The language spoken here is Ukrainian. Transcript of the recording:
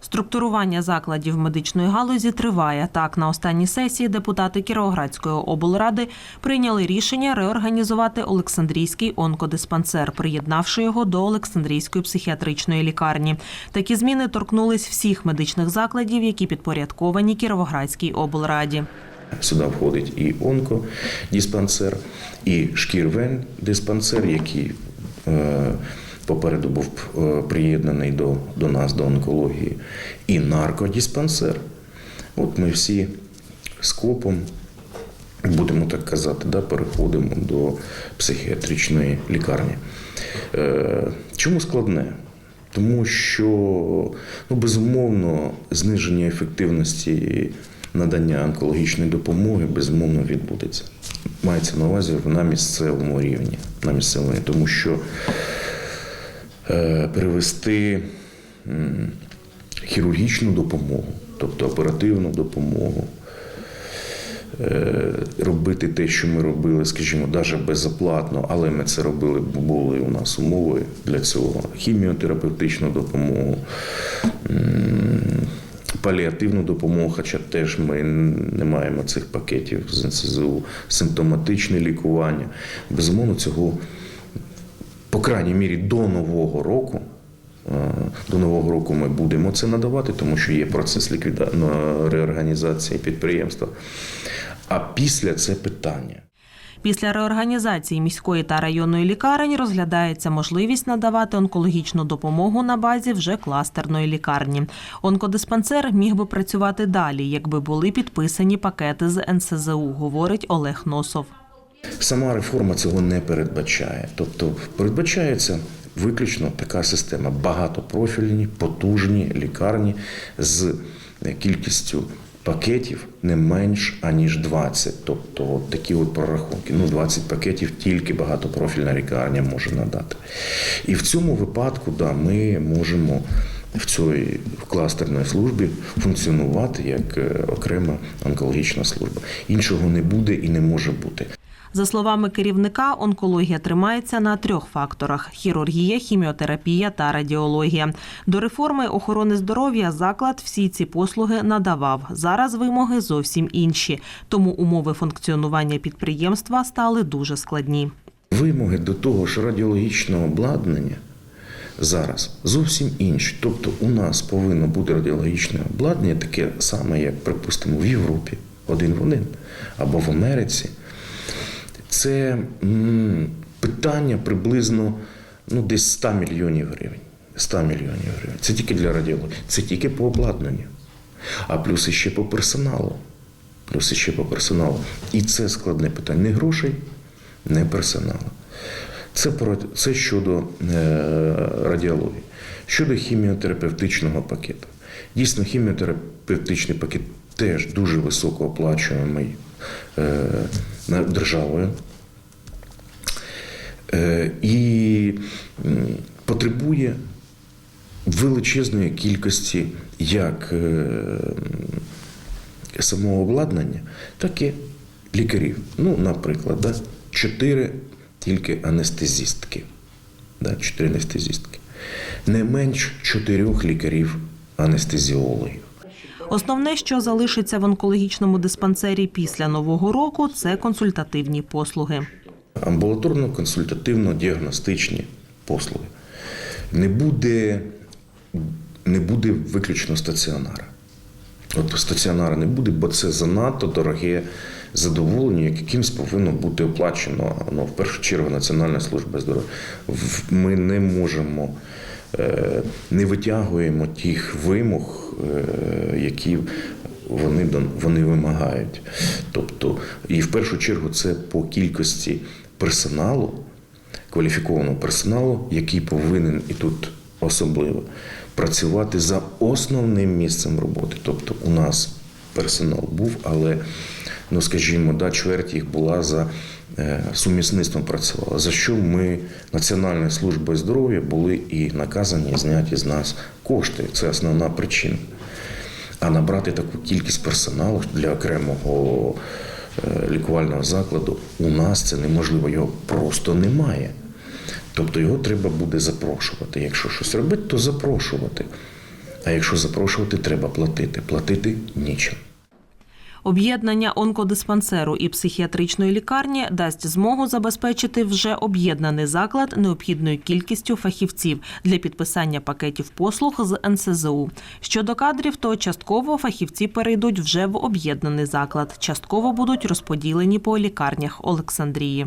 Структурування закладів медичної галузі триває. Так, на останній сесії депутати Кіровоградської облради прийняли рішення реорганізувати Олександрійський онкодиспансер, приєднавши його до Олександрійської психіатричної лікарні. Такі зміни торкнулись всіх медичних закладів, які підпорядковані Кіровоградській облраді. Сюди входить і онкодиспансер, і шкірвен диспансер, який е, попереду був е, приєднаний до, до нас, до онкології, і наркодиспансер. От ми всі скопом, будемо так казати, да, переходимо до психіатричної лікарні. Е, чому складне? Тому що, ну, безумовно, зниження ефективності надання онкологічної допомоги безумовно відбудеться. Мається на увазі на місцевому рівні, на місцевому тому що перевести хірургічну допомогу, тобто оперативну допомогу, е, робити те, що ми робили, скажімо, навіть безоплатно, але ми це робили, бо були у нас умови для цього. Хіміотерапевтичну допомогу, паліативну допомогу, хоча теж ми не маємо цих пакетів з НСЗУ, симптоматичне лікування. Безумовно, цього, по крайній мірі, до Нового року. е, До нового року ми будемо це надавати, тому що є процес ліквіда... реорганізації підприємства. А після це питання. Після реорганізації міської та районної лікарень розглядається можливість надавати онкологічну допомогу на базі вже кластерної лікарні. Онкодиспансер міг би працювати далі, якби були підписані пакети з НСЗУ, говорить Олег Носов. Сама реформа цього не передбачає. Тобто передбачається виключно така система: багатопрофільні, потужні лікарні з кількістю пакетів не менш аніж 20. Тобто от такі от прорахунки. Ну, 20 пакетів тільки багатопрофільна лікарня може надати. І в цьому випадку да, ми можемо. В цій в кластерній службі функціонувати як е, окрема онкологічна служба. Іншого не буде і не може бути. За словами керівника, онкологія тримається на трьох факторах: хірургія, хіміотерапія та радіологія. До реформи охорони здоров'я заклад всі ці послуги надавав. Зараз вимоги зовсім інші, тому умови функціонування підприємства стали дуже складні. Вимоги до того ж радіологічного обладнання зараз зовсім інші. Тобто у нас повинно бути радіологічне обладнання, таке саме, як, припустимо, в Європі, один в один, або в Америці. Це питання приблизно ну, десь 100 мільйонів гривень. 100 мільйонів гривень. Це тільки для радіології. Це тільки по обладнанню. А плюс іще по персоналу. Плюс іще по персоналу. І це складне питання. Не грошей, не персоналу. Це, про, це щодо е, радіології. Щодо хіміотерапевтичного пакету. Дійсно, хіміотерапевтичний пакет теж дуже високо оплачуємий е, державою. Е, і потребує величезної кількості як самого обладнання, так і лікарів. Ну, наприклад, да, чотири тільки анестезістки. Да, чотири анестезістки. Не менш чотирьох лікарів-анестезіологів. Основне, що залишиться в онкологічному диспансері після нового року, це консультативні послуги. Амбулаторно-консультативно-діагностичні послуги. Не буде, не буде виключно стаціонара. От стаціонара не буде, бо це занадто дороге задоволення, якимсь повинно бути оплачено ну, в першу чергу Національна служба здоров'я. Ми не можемо, е, не витягуємо тих вимог, е, які вони, вони вимагають. Тобто, і в першу чергу це по кількості персоналу, кваліфікованого персоналу, який повинен і тут особливо працювати за основним місцем роботи. Тобто у нас персонал був, але, ну скажімо, да, чверть їх була за е, сумісництвом працювала. За що ми Національною службою здоров'я були і наказані зняти з нас кошти. Це основна причина. А набрати таку кількість персоналу для окремого е, лікувального закладу у нас це неможливо, його просто немає. Тобто його треба буде запрошувати. Якщо щось робити, то запрошувати. А якщо запрошувати, треба платити. Платити нічим. Об'єднання онкодиспансеру і психіатричної лікарні дасть змогу забезпечити вже об'єднаний заклад необхідною кількістю фахівців для підписання пакетів послуг з НСЗУ. Щодо кадрів, то частково фахівці перейдуть вже в об'єднаний заклад, частково будуть розподілені по лікарнях Олександрії.